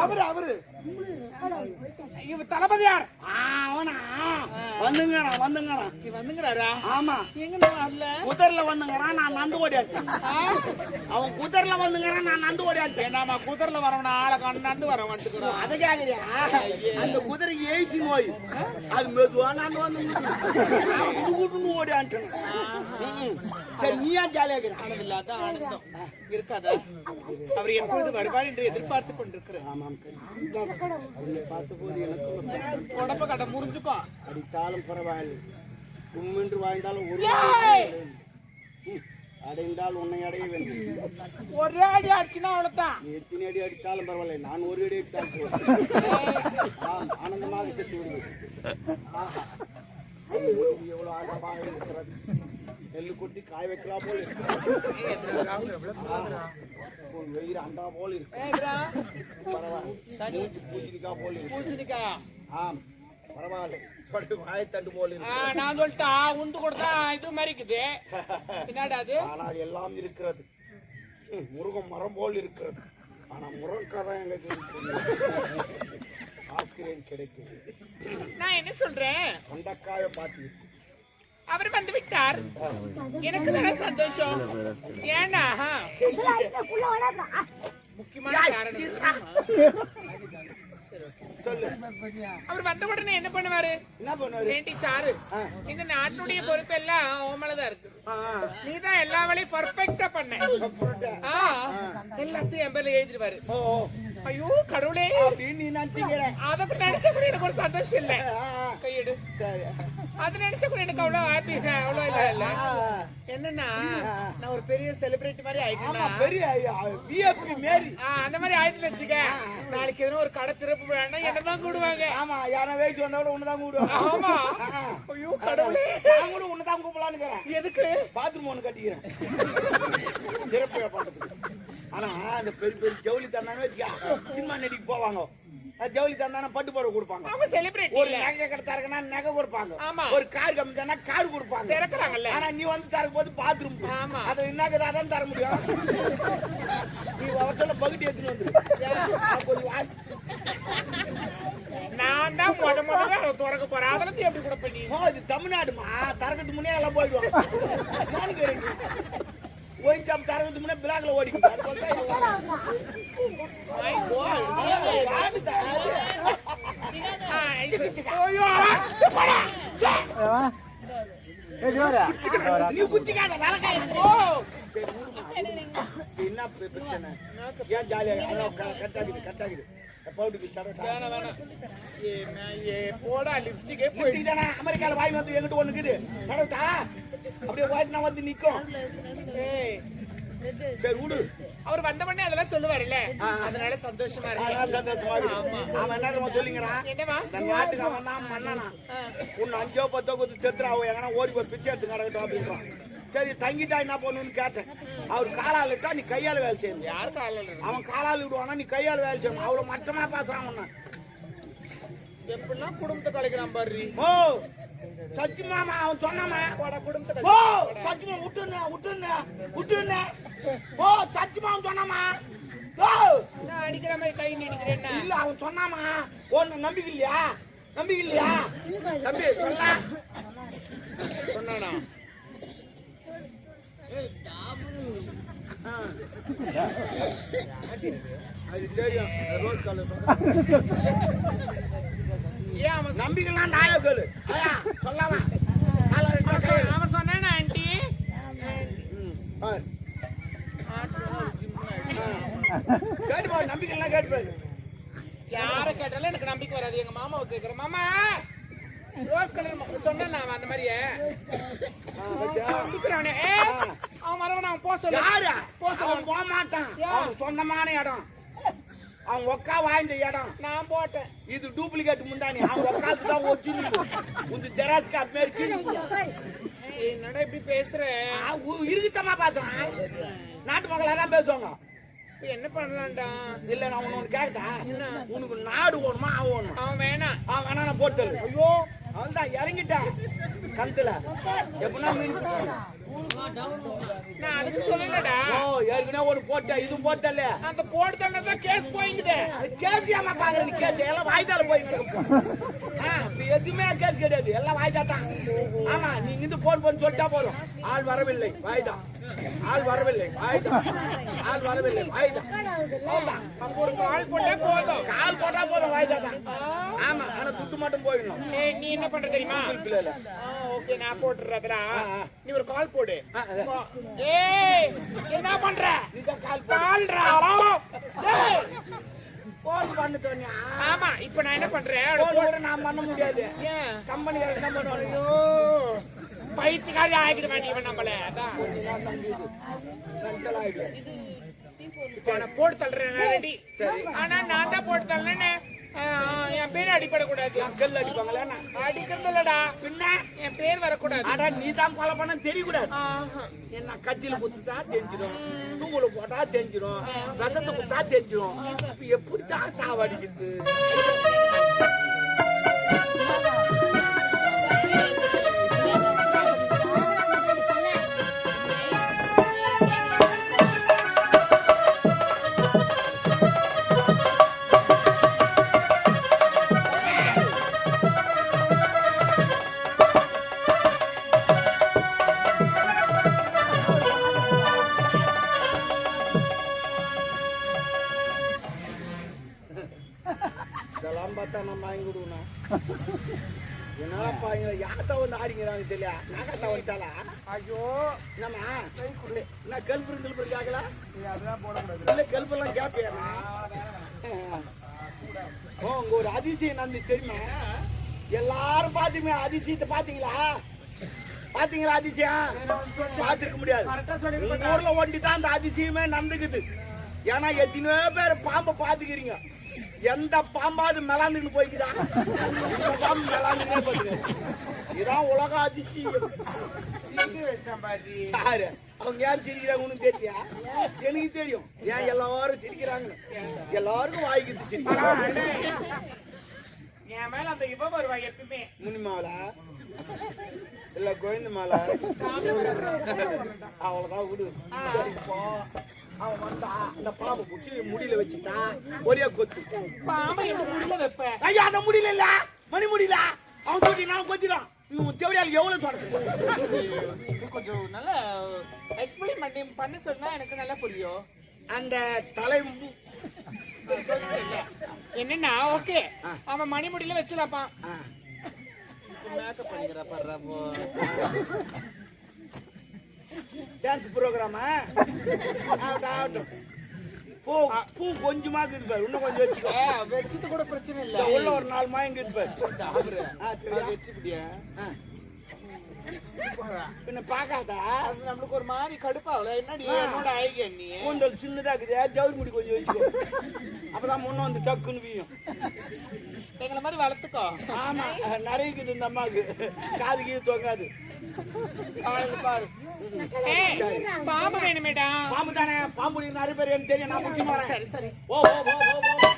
அவரு அவரு. இவ தளபதியார் அவனா? வந்துங்கண்ணா வந்துங்கண்ணா நீ வந்துங்கிறாரா ஆமா. எங்க வரல? குதிரைல வந்துங்கிறான் நான் நந்து ஓடியாட்டேன் அவன் குதிரைல வந்துங்கிறான் நான் நந்து ஓடியாட்டேன் நாம குதிரைல வரவன ஆளை கண்டாண்டு வர வந்துக்கிறோம் அதை கேக்குறியா? அந்த குதிரை ஏசி நோய். அது மெதுவா நான் வந்து கூட்டுன்னு ஓடியாட்டேன் சரி நீ ஏன் ஜாலியா இருக்கிற? இல்லாத ஆனந்தம். இருக்காதா? அவர் எப்பொழுது வருவார் என்று எதிர்பார்த்து கொண்டிருக்கிறார். ஆமாம் அவனை பார்த்த போது எனக்கு உடம்ப கட்ட முறிஞ்சுக்கோ அடித்தாலும் பரவாயில்லை. உம்மென்று வாழ்ந்தாலும் ஒரு அடைந்தால் உன்னை அடைய வேண்டும். ஒரே அடி அடிச்சுனா அவ்வளவுதான். எத்தனை அடி அடித்தாலும் பரவாயில்லை. நான் ஒரு அடி அடித்தால் ஆனந்தமாக செத்து விடுவேன். எவ்வளவு ஆழமாக இருக்கிறது? நெல்லு கொட்டி காய வைக்கலாம் போல். உன் வெயிறு அண்டா போல் இருக்கு. பரவாயில்லை. பூசணிக்காய் போல் இருக்கு. பூசணிக்கா. ஆம் பரவாயில்லை. வாயத்தண்டு போல் இருக்கு. நான் சொல்லிட்டா உண்டு கொடுத்தா இது மாதிரி இருக்குது என்னடா அது ஆனால் எல்லாம் இருக்கிறது. ம், முருகம் மரம் போல் இருக்கிறது. ஆனா முருங்கதான் எங்க பார்க்கிறேன் கிடைக்குது நான் என்ன சொல்றேன்? கொண்டக்காய பார்த்து அவர் வந்து விட்டார். எனக்கு தானே சந்தோஷம். ஏன்னா முக்கியமான காரணம் அவர் வந்த உடனே என்ன பண்ணுவாரு? வேண்டி சாரு. இந்த நாட்டுடைய பொறுப்பெல்லாம் ஓமலதான் இருக்கு. நீதான் எல்லா வேலையும் பர்ஃபெக்டா பண்ண. எல்லாத்தையும் என் பேர்ல எழுதிடுவாரு. ஓ ஓ. ஐயோ கடவுளே. அப்படின்னு நீ நினைச்சுக்கிற. அதை நினைச்ச கூட எனக்கு ஒரு சந்தோஷம் இல்ல. கையெடு. சரி. அது நினைச்ச கூட எனக்கு அவ்வளவு ஹாப்பி அவ்வளவு இல்ல. இல்ல. என்னன்னா நான் ஒரு பெரிய செலிபிரிட்டி மாதிரி ஆயிட்டேன் பெரிய விஎப்பி மேரி. அந்த மாதிரி ஆயிட்டு வச்சுக்க. நாளைக்கு எதுவும் ஒரு கடை திறப்பு வேணா என்னதான் கூடுவாங்க. ஆமா யாரா வேச்சு வந்தா கூட உன்னதான் கூடுவாங்க. ஆமா. ஐயோ கடவுளே. நான் கூட உன்னதான் இருக்கிறேன் எதுக்கு? பாத்ரூம் ஒண்ணு கட்டிக்கிறேன். பண்றதுக்கு ஆனா அந்த பெரிய பெரிய ஜவுளி தந்தானே வச்சுக்க. சினிமா நடிக்கு போவாங்க. ஜவுளி தந்தானே பட்டு புடவை கொடுப்பாங்க. அவங்க செலிபிரிட்டி ஒரு நகை கடை தரக்குன்னா நகை கொடுப்பாங்க. ஆமா. ஒரு கார் கம்மி தானே கார் கொடுப்பாங்க. திறக்கறாங்கல்ல. ஆனா நீ வந்து தரக்கும் போது பாத்ரூம் ஆமா. அது என்னக்கு அதான் தர முடியும். நீ அவர் சொல்ல பகுதி எடுத்துன்னு வந்துரு. கொஞ்சம் நான் தான் முத முதல்ல அதை திறக்க போறேன். அதுல எப்படி கூட பண்ணி இது தமிழ்நாடுமா? தரக்கத்துக்கு முன்னே எல்லாம் போயிடுவாங்க. நானும் கேறேன் ஓய் சாப் தரக்கத்துக்கு முன்னே பிளாக்ல ஓடிக்குது அது போல தான் இது. My God. யாரு தராது? ஆ, இது- ஐயோ, போடா. சே. நீ குத்திக்காத வேலைக்கார ஓ சரி, விடுமா. என்ன பிர- பிரச்சனை ஏன் ஜாலியா அதான் க- கட்டாகுது கட்டாகுது பவுடுக்கு தர வேணாம், வேணாம். ஏ, மே- ஏ, போடா லிப்டிக்கே போய் லிப்டிக் தானே அமெரிக்கால வாங்கி வந்து எங்கிட்ட ஒண்ணு இருக்குது தரட்டா அப்படியே வாங்கினா வந்து நிக்கும். ஏய், சரி விடு. அவர் வந்த உடனே அதெல்லாம் சொல்லுவாருல்ல. அதனால சந்தோஷமா இருக்கு. சந்தோஷமா இருக்குது அவன் என்ன தெரியுமா சொல்லிங்கிறான் என்னவா இந்த நாட்டுக்கு அவன் தான் மன்னனா. உன்னை அஞ்சோ பத்தோ கொடுத்து செத்துறாவோ எங்கன்னா ஓடி போய் பிச்சை எடுத்து கிடக்கட்டும் அப்படின்றான். சரி தங்கிட்டா என்ன பண்ணுன்னு கேட்டேன். அவர் காலால் விட்டா நீ கையால வேலை செய்யணும். யாருக்கு ஆள் அவன் காலால் விடுவானா நீ கையால வேலை செய்யணும். அவ்வளவு மட்டமா பேசுறான் எப்படிலாம் குடும்பத்தை கலைக்கிறான் பாரு. ஓ சச்சி மாமா அவன் சொன்னாமா? ஓ கலை சச்சிமா விட்டுன்னு விட்டுன்னு விட்டுன்னு ஓ சச்சிமா அவன் சொன்னாமா? ஓ. அடிக்கிற மாதிரி கை நீடிக்கிறேன் இல்ல அவன் சொன்னாமா? ஒன்னு நம்பிக்கை இல்லையா? நம்பிக்கை இல்லையா? தம்பி சொல்ல சொன்னானா? அது தெரியும். Rose colour. நம்பிக்கைலாம் நாயா கேளு ஐயா சொல்லாமா அவன் சொன்னானா ஆண்டி ம், பாரு. கேட்டு பாரு நம்பிக்கைலாம் கேட்டு பாரு யார கேட்டாலும் எனக்கு நம்பிக்கை வராது எங்க மாமாவை கேக்குறேன் மாமா ரோஸ் கலர் சொன்னேன் நான் அந்த மாதிரியே ஆ, நம்பிக்கிறானே ஏ அவன் வரவன் அவன் போக சொல்லு யாரு போ சொல்லு. போக மாட்டான் ஏன்? சொந்தமான இடம் அவன் ஒக்கா வாய்ந்த இடம் நான் போட்டேன் இது டூப்ளிகேட் முந்தானி. அவன் ஒக்காந்து தான் ஒரிஜினல் உங்க ஜெராஸ்க்கு அப்படி கீழே ஏய், என்னடா இப்படி பேசுற? இருக்குத்தமா பாத்துறான். நாட்டு மக்களா தான் பேசுவாங்க. என்ன பண்ணலாம்டா? இல்ல நான் ஒண்ணு கேட்டா? உனக்கு நாடு வேணுமா அவன் அவன் வேணாம்? அவன் வேணா. நான் போட்டு ஐயோ. அவன் தான் இறங்கிட்டேன். கந்துல. எப்படின்னா மீன். நான் அதுக்கு சொல்லலடா. ஓ ஏற்கனவே ஒரு போட்ட இதுவும் போட்டல அந்த போட்டு தான் கேஸ் போயிங்குது. கேஸ் ஏமா பாக்குற? நீ கேஸ் எல்லாம் வாய்தால போய் கிடக்கும் ஆ, இப்ப எதுவுமே கேஸ் கிடையாது. எல்லாம் வாய்தா தான். ஆமா நீங்க இருந்து போன் பண்ணி சொல்லிட்டா போதும். ஆள் வரவில்லை வாய்தா. ஆள் வரவில்லை வாய்தா. ஆள் வரவில்லை வாய்தா. கால் போட்டா போதும் கால் போட்டா போதும் வாய்தா தான். ஆமா ஆனா துட்டு மட்டும் போயிடணும். நீ என்ன பண்ற தெரியுமா? இல்ல. இல்ல ஓகே நான் ஆ. நீ ஒரு கால் போடு. ஏய் என்ன பண்ற? நீதான் கால் கால்ரா பண்ண சொன்னியா ஆமா இப்போ நான் என்ன பண்றேன்? போன் கூட நான் பண்ண முடியாது. ஏன்? கம்பெனி என்ன பண்ணுவாங்க பைத்தியக்காரி ஆகிட வேண்டியவன் நம்மள. அதான். போட்டு தள்ளுறேன் ரெடி. ஆனா நான் தான் போட்டு தள்ளனே என் பேர் அடிபடக்கூடாது. கல் அடிப்பாங்களே? அடிக்கிறது இல்லடா பின்ன என் பேர் வரக்கூடாது. அடா நீ தான் கொலை பண்ண தெரியக்கூடாது. என்ன கத்தியில குத்துட்டா தெரிஞ்சிடும். தூங்குல போட்டா தெரிஞ்சிடும். விஷத்தை குத்தா தெரிஞ்சிடும். இப்ப எப்படித்தான் சாவடிக்குது ஊர்ல ஒண்டி தான் அந்த அதிசயமே நடந்துக்குது. ஏன்னா எத்தனையோ பேர் பாம்பை பாத்துக்கிறீங்க எந்த பாம்பாவது மெலாந்துன்னு போய்க்குதா? பாம்பு மெலாந்துனே போகுது இதான் உலக அதிசயம். யாரு? அவங்க யார் சிரிக்கிறாங்கன்னு தெரியா எனக்கு தெரியும். ஏன் எல்லாரும் சிரிக்கிறாங்கன்னு எல்லாருக்கும் வாய்க்குது சிரிக்கிறாங்க. என் மேல அந்த இவ வருவா எப்பவுமே. முனிமாவல இல்ல கோவிந்த மாலை. அவ்வளவுதான் விடு. அவன் வந்தா அந்த பாம்பு பிடிச்சி முடியல வச்சுட்டா ஒரே கொத்து. பாம்பை முடியல வைப்ப? ஐயா அந்த முடியல இல்ல. மணி முடியல. அவன் கொத்தி நான் கொத்திடான் இவன் தேவையால் எவ்வளவு தொடர்ந்து கொஞ்சம் நல்லா எக்ஸ்பிளைன் பண்ணி பண்ண சொன்னா எனக்கு நல்லா புரியும். அந்த தலை என்னன்னா ஓகே. அவன் மணிமுடியில வச்சிடப்பான் ஆ. மேக்கப் பண்ணிக்கிற படுறப்போ டான்ஸ் ப்ரோக்ராமா ஆகட்டும் ஆகட்டும் பூ பூ கொஞ்சமா இருக்குது பாரு இன்னும் கொஞ்சம் வச்சுக்கோ. வச்சது கூட பிரச்சனை இல்ல. உள்ள ஒரு நாலு மாயம் இருக்குது பாரு ஆ, சரியா? வச்சுக்கிட்டியா. பின்ன பார்க்காதா? அது நம்மளுக்கு ஒரு மாதிரி கடுப்பாகல. என்னடி. என்னோட ஐடியா நீ? கூந்தல் சின்னதா இருக்குது ஜவுரி முடி கொஞ்சம் வச்சுக்கோ. அப்பதான் முன்ன வந்து டக்குன்னு வீயும். எங்களை மாதிரி வளர்த்துக்கோ. ஆமா நிறைய இருக்குது இந்த அம்மாவுக்கு. காது கீது தொங்காது அவளுக்கு பாரு. பாம்பு வேணுமேடா. பாம்பு தானே? பாம்பு நிறைய பேர் எனக்கு தெரியும். நான் முக்கியமா வரேன். சரி. சரி ஓ ஓ ஓ ஓ.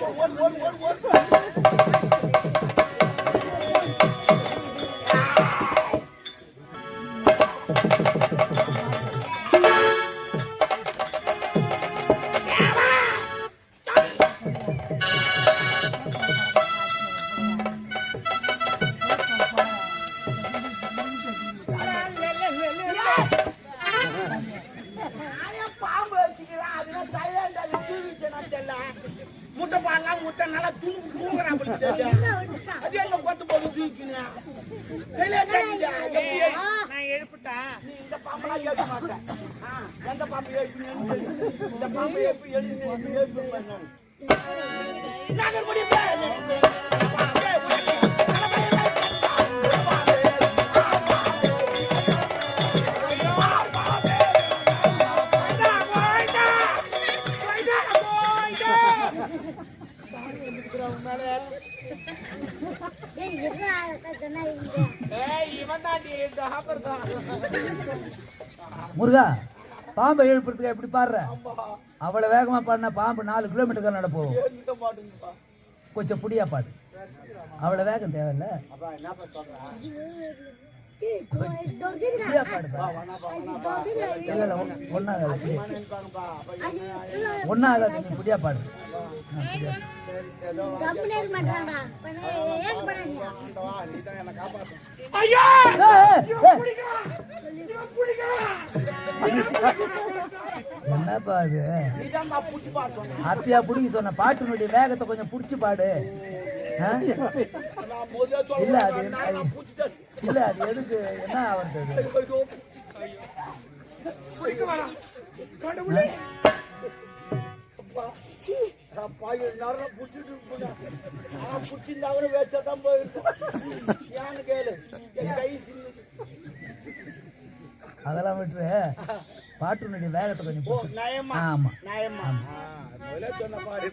one, one, one. முருகா பாம்பை எழுப்புறதுக்கு எப்படி பாடுற? அவ்வளவு வேகமா பாடினா பாம்பு நாலு கிலோமீட்டர் நட போகும் கொஞ்சம் புடியா பாடு. அவ்வளவு வேகம் தேவையில்ல. ஒன்னாக என்னப்பா ஒன்னாகாது புடியா பாடு என்ன என்னப்பா அது நீ புடிக்க சொன்ன பாட்டினுடைய வேகத்தை கொஞ்சம் புடிச்சு பாடு இல்ல அது இல்ல அது எதுக்கு? என்ன ஆகுறது? அது? பிடிக்க வேணாம் கடவுளே அப்பா சீ, அப்பா எல்லாரும் புடிச்சிட்டு போனா நான் புடிச்சிருந்தா கூட வேஸ்டா தான் போயிருக்கோம் ஏன்னு கேளு கை சின்னது அதெல்லாம் விட்டுரு பாட்டினுடைய வேகத்தை கொஞ்சம் ஆமா நயமா சொன்ன பாரு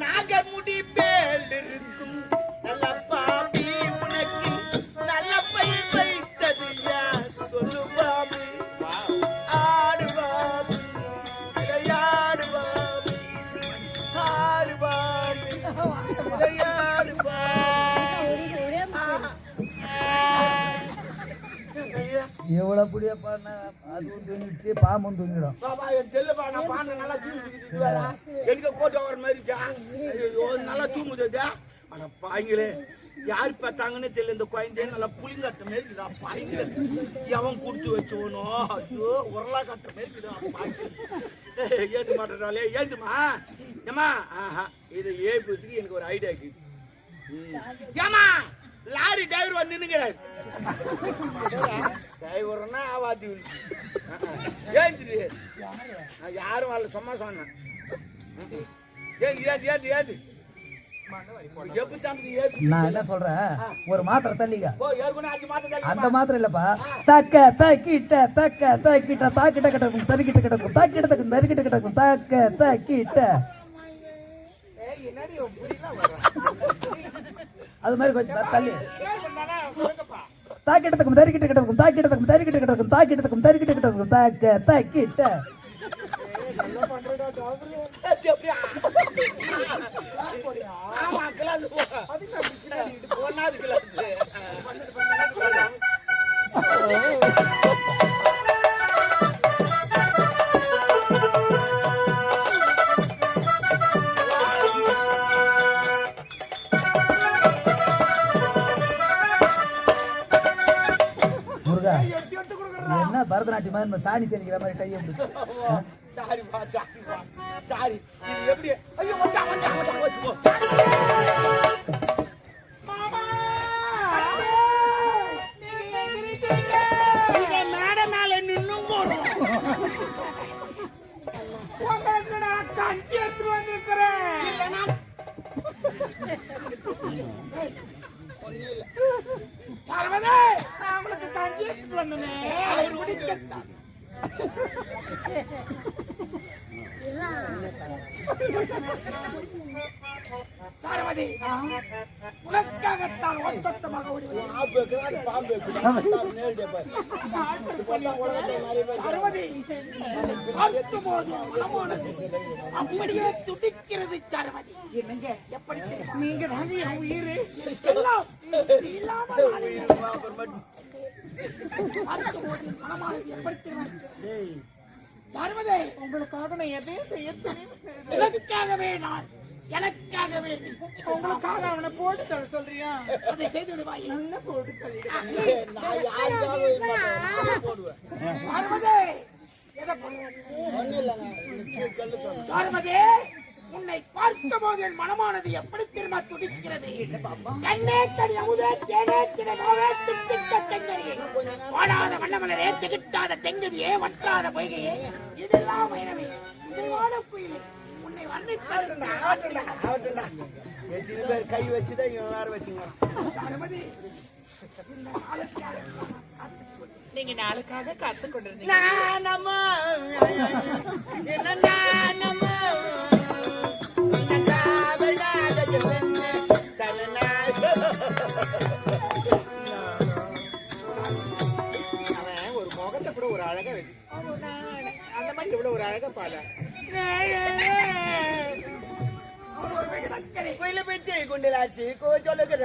நாகமுடி மேல் எவ்வளவு பாடினா அதுவும் பாம்பும் தூங்கிடும். என் நான் பாண்ட நல்லா தூங்கிட்டு எனக்கு கோட்டை வர மாதிரிச்சா நல்லா தூங்குதா ஆனா பாய்ங்களே யார் பார்த்தாங்கன்னு தெரியல இந்த குழந்தைய நல்லா புளிங்கட்ட மாதிரி இருக்குதா எவன் கொடுத்து வச்சவனோ? ஐயோ உரலா கட்ட மாதிரி பாய்ங்க ஏந்து மாட்டேறாளே ஏந்துமா ஏமா ஆஹா இதை ஏற்படுத்துக்கு எனக்கு ஒரு ஐடியா இருக்குது ஏமா லாரி டிரைவர் வந்து நின்னுங்கிறாரு டிரைவர்னா ஆவாதி ஏந்திரி நான் யாரும் வரல சும்மா சொன்னேன். ஏது ஏது ஏது? நான் என்ன சொல்றேன்? ஒரு மாத்திரை மாதம் அந்த மாத்திரம் இல்லப்பா. தக்க தக்கிட்ட தக்க தக்கிட்ட தாக்கிட்ட கிடக்கும் தறிக்கிட்ட கிடக்கும் தாக்கிட்ட தக்கும் தறிக்கிட்ட கிடக்கும் தக்க தக்கிட்ட. அது மாதிரி கொஞ்சம் தள்ளி. தாக்கிட்டதுக்கும் தறிக்கிட்டு தாக்கிட்ட தக்கும் தறிக்கிட்ட கிடக்கும் தாக்கிட்டதுக்கும் தறிக்கிட்டு தறிக்கிட்ட கிடக்கும் தாக்கிட்ட தக்கும் கிடக்கும் தாக்க தக்கிட்ட. ஆமா கிளாஸ் ஒன்னாவது கிளாஸ் மாதிரி நம்ம சாணி தெளிக்கிற மாதிரி கையை பிடிச்சு. சாரிப்பா சாரிப்பா சாரி இது எப்படி? ஐயோ உலகத்துல நிறைய பேர் பார்வதி பார்க்கும் போது மனமானது அப்படியே துடிக்கிறது சரவதி என்னங்க எப்படி நீங்க தாங்க என் உயிர் எல்லாம் இல்லாமல் பார்வதி உங்களுக்காக நான் எதையும் செய்ய. எனக்காகவே நான் எனக்காகவே நீ. உங்களுக்காக அவனை போட்டு தர சொல்றியா? அதை செய்து விடுவாய் என்ன போட்டு போடுவேன்? பார்வதி எதை பண்ணுவேன் ஒண்ணும் உன்னை பார்க்கும் போது என் மனமானது எப்படி திரும்ப துடிக்கிறது? கண்ணே கனி அமுதே தேனே தெங்கரியே வாடாத வண்ணமலரே திகிட்டாத தெங்கரியே வற்றாத பொய்கையே. இதெல்லாம் வைரவே இதுவான குயிலே. உன்னை வர்ணிப்பது ஆகட்டும்டா. எத்தனை பேர் கை வச்சுதான் இவன் வேற வச்சுங்க நீங்க நாளுக்காக காத்து கொண்டிருந்தீங்க. நானம்மா என்ன நானம்மா இவ்வளவு ஒரு அழக பால கோயில பேச்சு குண்டலாச்சு கோச்சோலுக்கு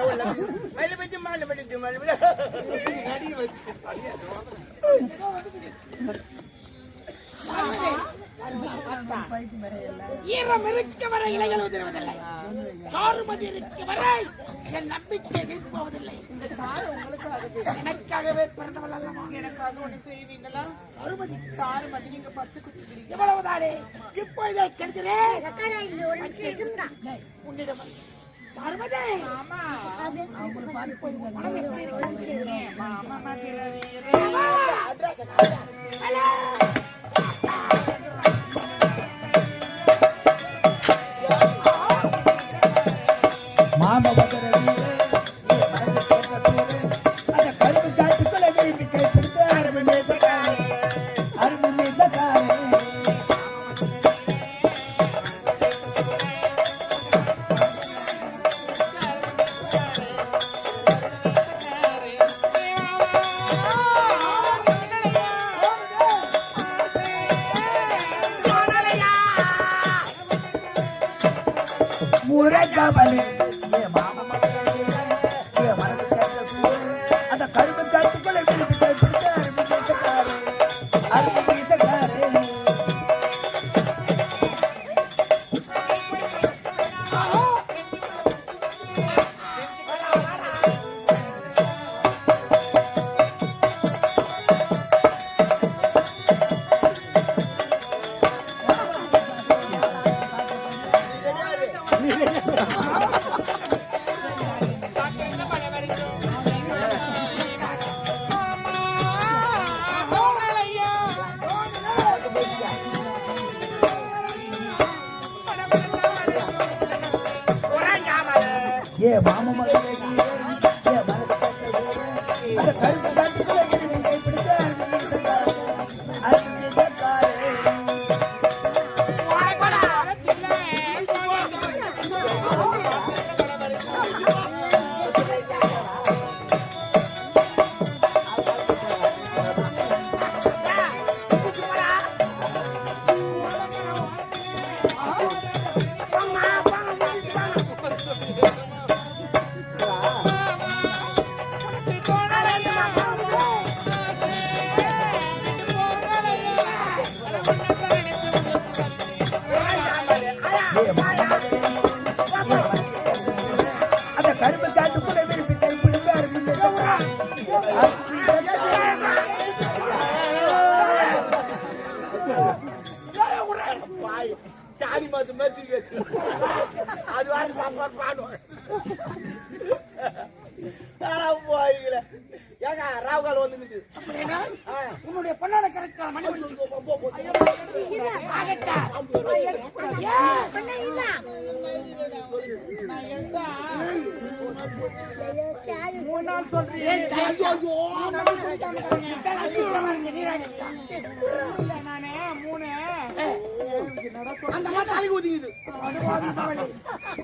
மயில பேச்சு மாலை படிச்சு மாலை வச்சு. ஈரம் இருக்க வரை இலைகள் உதிர்வதில்லை. சாருமதி இருக்க வரை என் நம்பிக்கை வீண் போவதில்லை. எனக்காகவே பிறந்தவள் அல்லவா? எனக்காக ஒண்ணு செய்வீங்களா சாருமதி சாருமதி நீங்க பச்சை குத்தி செல்கிறேன் இங்க ஒரு நிமிஷம் இருங்கடா உன்னிடம் சாருமதி ஆமா மாம. மதுர வீரே, நீ உன்னுடைய பொண்ணான கரெக்டான மணி மணி? இத்தனை அதிகமா இருக்கு, நீராடிட்டா. அந்த மாதிரி அழுகு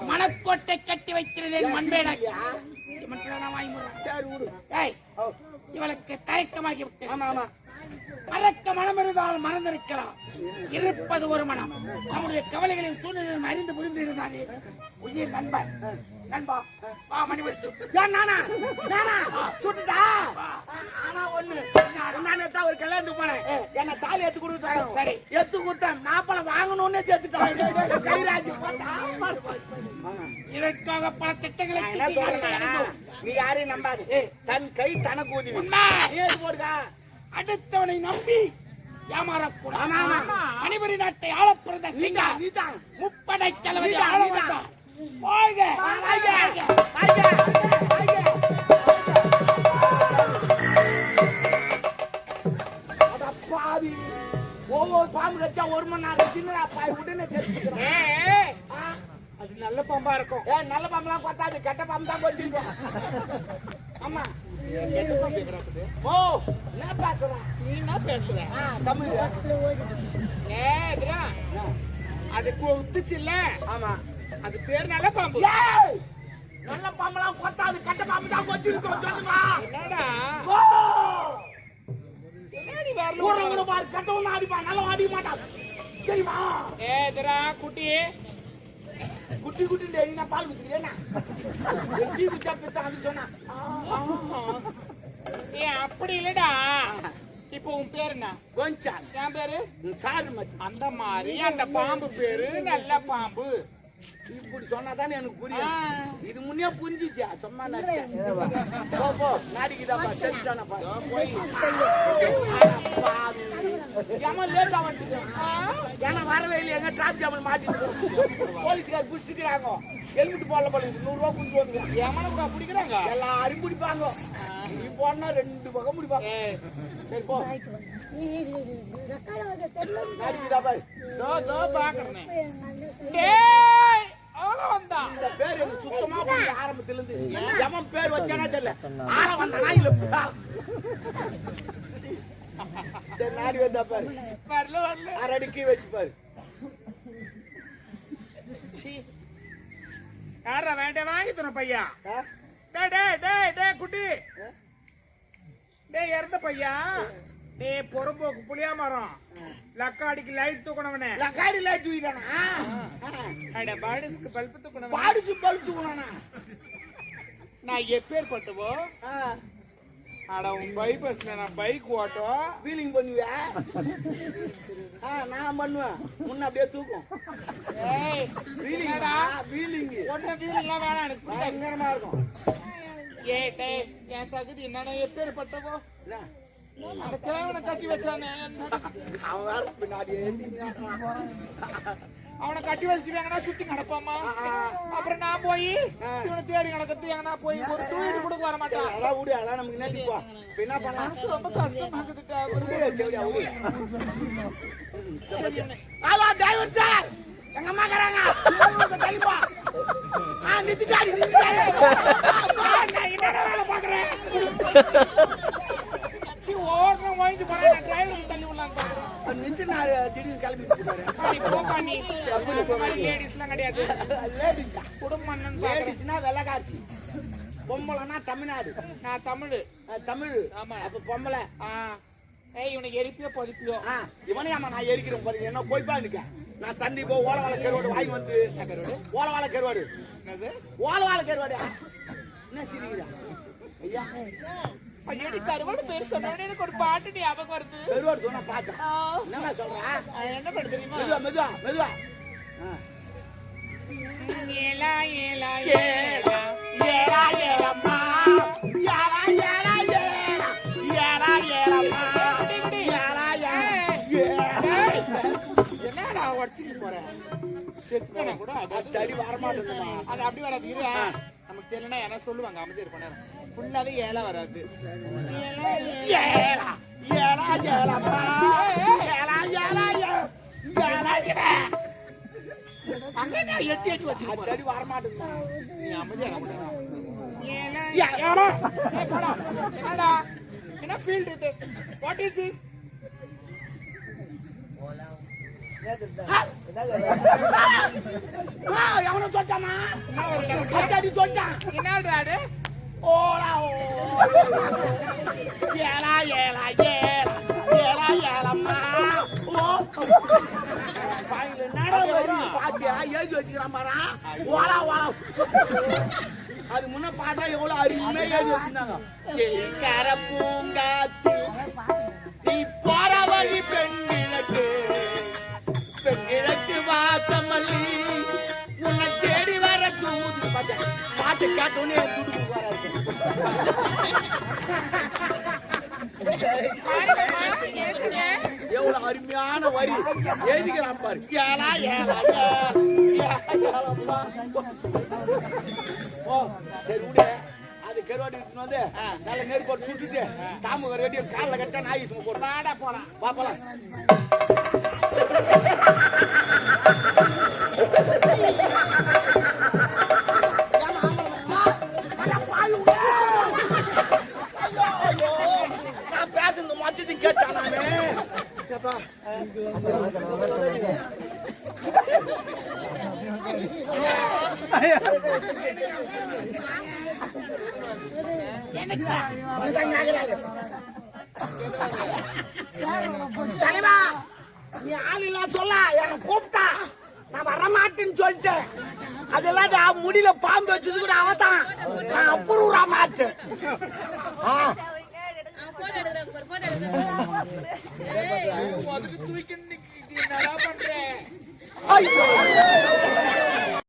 மணக்கோட்டை கட்டி வைக்கிறதே போடுறேன். சரி விடு. இவளுக்கு தயக்கமாகி விட்டது ஆமா ஆமா. மறக்க மனம் இருந்தால் மறந்திருக்கலாம். இருப்பது ஒரு மனம். நம்முடைய கவலைகளின் சூழ்நிலையும் அறிந்து புரிந்து இருந்தாலே உயிர் நண்பன். நண்பா வா மணி வச்சு நானா? நானா? சுட்டுட்டா? ஆனா ஒண்ணு. நானே தான் ஒரு கல்யாணத்துக்கு போனேன். என்ன தாலி எடுத்து கொடுத்தாங்க சரி. எடுத்து கொடுத்தேன். மாப்பிளை வாங்கணும்னே சேர்த்துட்டான். கைராஜி இதற்காக பல திட்டங்களை. நீ யாரையும் நம்பாது. தன் கை தனக்கு ஊதி உண்மை. அடுத்தவனை நம்பி ஏமாறக்கூடாது. மணிபுரி நாட்டை ஆளப் பிறந்த சிங்கா முப்படை தளபதி ஆள. வந்தான் வாழ்க ஒவ்வொரு பாம்பு கச்சா ஒரு மணி நேரம் தின்னடா பாய் உடனே அது நல்ல பாம்பா இருக்கும். ஏ நல்ல பாம்பெல்லாம் பார்த்தாது கெட்ட பாம்பு தான் கொத்திருக்கோம் ஆமா. ஓ என்ன பேசுற? நீ என்ன பேசுற? தமிழ்? ஏதுடா, அது குத்துச்சு இல்ல ஆமா. அது பேர் நல்ல பாம்பு. நல்ல பாம்பெல்லாம் கொத்தாது. கெட்ட பாம்பு தான் சொல்லுமா? என்னடா? என்னடி வரல ஊர்ல கூட பாரு. கெட்டவன் அடிப்பான். நல்லவன் அடிக்க மாட்டான். தெரியுமா? ஏதுடா குட்டி. குட்டி குட்டி டெய்லி நான் பால் குடிக்கிறேனா டீ குடிச்சா பித்தா வந்து சொன்னா. ஏ அப்படி இல்லடா. இப்போ உன் பேர் என்ன? கொஞ்சம் என் பேரு? சாரு மச்சி அந்த மாதிரி அந்த பாம்பு பேரு நல்ல பாம்பு. இப்படி சொன்னாதானே எனக்கு. புரியும். இது முன்னே புரிஞ்சிச்சு. சும்மா போ போ. நாடிக்குதாப்பா செஞ்சானப்பா போய். ஏமா லேட்டா வந்துட்டு ஏன்னா வரவே இல்லை எங்க டிராப் ஜாமல் மாட்டிட்டு போலீஸ்கார் பிடிச்சிக்கிறாங்க. ஹெல்மெட் போடல போல இருக்கு. நூறு ரூபா குடிச்சு வந்து எவனை கூட பிடிக்கிறாங்க? எல்லாரும் பிடிப்பாங்க. நீ போனா ரெண்டு பக்கம் பிடிப்பாங்க. சரி போ. ரெக்கார்டு தெரியல நாடிக்குதா பாரு. தோ தோ பாக்குறேன். டேய் அவன வந்தா. இந்த பேர் எனக்கு சுத்தமா புரியல ஆரம்பத்துல இருந்து எவன் பேர் வச்சானே தெரியல. ஆள வந்த நாயில சரி நாடி வந்தா பாரு. வரல வரல. அரடிக்கி வச்சு பாரு. யாரா வேண்டாம் வாங்கி தர பையா? டேய் டேய் டேய் டேய் குட்டி. டேய் இறந்த பையா? டேய் புறம்போக்கு புளியா மரம். லக்காடிக்கு லைட் தூக்கணவனே லக்காடி லைட் தூக்கிட்டானா? அட பாடிஸ்க்கு பல்பு தூக்கணவனே பாடிச்சு பல் தூக்கினானா? நான் எப்பேற்பட்டவோ? அட உன் பைபஸ்ல நான் பைக் ஓட்டும் ஃபீலிங் பண்ணுவியா? ஆ, நான் பண்ணுவேன். முன்ன அப்படியே தூக்கும். ஏய் என்னடா? ஃபீலிங் ஒன்ன வீடுலாம் வேணாம் எனக்கு. பயங்கரமா இருக்கும். ஏய் டேய் என் தகுதி என்னடா எப்பேற்பட்டவோ? அந்த தேவனை கட்டி வச்சானே. என்ன- அவன் வேற பின்னாடி அவனை கட்டி வச்சுட்டு எங்கன்னா சுத்தி நடப்பாமா? அப்புறம் நான் போய் இவனை தேடி நடக்கிறது எங்கன்னா போய் ஒரு கூட வர மாட்டான். அதான் விடு அதான் நமக்கு நேற்று போ. இப்ப என்ன பண்ணலாம் ரொம்ப. ஹலோ டிரைவர் சார் எங்க அம்மா நிறுத்திட்டாரு நிறுத்திட்டாரு. நான் என்னடா வேலை பாக்குறேன் ஓடுறோம் போறேன். டிரைவருக்கு தள்ளி விடலான்னு பாக்குறேன். நிறுத்தினாரு திடீர்னு கிளம்பி போப்பா நீ மாதிரி லேடிஸ்லாம் கிடையாது. லேடிஸ் குடும்பம் லேடிஸ்னா வெள்ளக்காட்சி பொம்பளைனா தமிழ்நாடு. நான் தமிழ். தமிழ். ஆமா. அப்ப பொம்பளை? ஏய் இவனுக்கு எரிப்பியோ பொதிப்பியோ ஆ இவனையாமா நான் எரிக்கிறேன் பாருங்க என்ன போய்ப்பா இருக்கேன் நான் சந்தி போ ஓலவாழ கருவாடு வாங்கி வந்து. ஓலவாழ கருவாடு? என்னது? ஓலவாழ கருவாடு. என்ன சிரிக்கிறா? ஐயா. ஐயடி கருவாடு பேர் எனக்கு ஒரு பாட்டு ஞாபகம் வருது? கருவாடு சொன்னா என்னடா சொல்றா? என்ன பாட்டு தெரியுமா? மெதுவா மெதுவா மெதுவா. ஆ. ஏலா ஏலா ஏலா ஏலா. ஏலம்மா. ஏலா ஏலா ஏலா. ஏலா ஏலம்மா. ஏலா ஏலா. என்னடா உடச்சிட்டு போற? செத்துனா கூட அது தடி வரமாட்டேங்குமா அது அப்படி வராது இரு. நமக்கு தெரியலனா என்ன சொல்லுவாங்க அமைதியா இருப்பாங்க ஃபுல்லாவே ஏலா வராது. ஏலா, ஏலா. ஏலா ஏலா ஏலம்மா ஏலா ஏலா ஏலா ஏலா அங்க நான் எட்டி எட்டி வச்சு அது தடி வரமாட்டேங்குமா நீ அமைதியா இருக்க ஏலா ஏ- ஏலா. ஏய், போடா. என்னடா? என்ன ஃபீல்ட் இது? வாட் இஸ் திஸ் எவனோ தோச்சாமா அடி தோச்சான் என்னடா ஓலா ஓ ஏலா ஏலா ஏலா ஏலா ஏலம்மா ஓ பாயில நட வரும் பாத்தியா எழுதி வச்சுக்கிறான் பாரா ஓலா ஓலா அது முன்ன பாட்டா எவ்வளவு அருமையா எழுதி வச்சிருந்தாங்க எரிக்கர பூங்காத்து நீ போற வழி பெண்ணிலக்கு பெண்ணிலக்கு வாசமல்லி உன்னை தேடி வர தூது பாட்டு கேட்டோன்னே துடுக்கு வர எவ்வளவு அருமையான வரி. எழுதிக்கிறான் பாரு. ஏலா ஏலா ஓ சரி விடு. அது கருவாடி வந்து நல்ல நெருப்போட்டு சுட்டுட்டு தாமுக ரெடி காலில் கட்ட நாய் சும்மா போடு வாடா போலாம். பாப்பலாம் Kita nggak ada.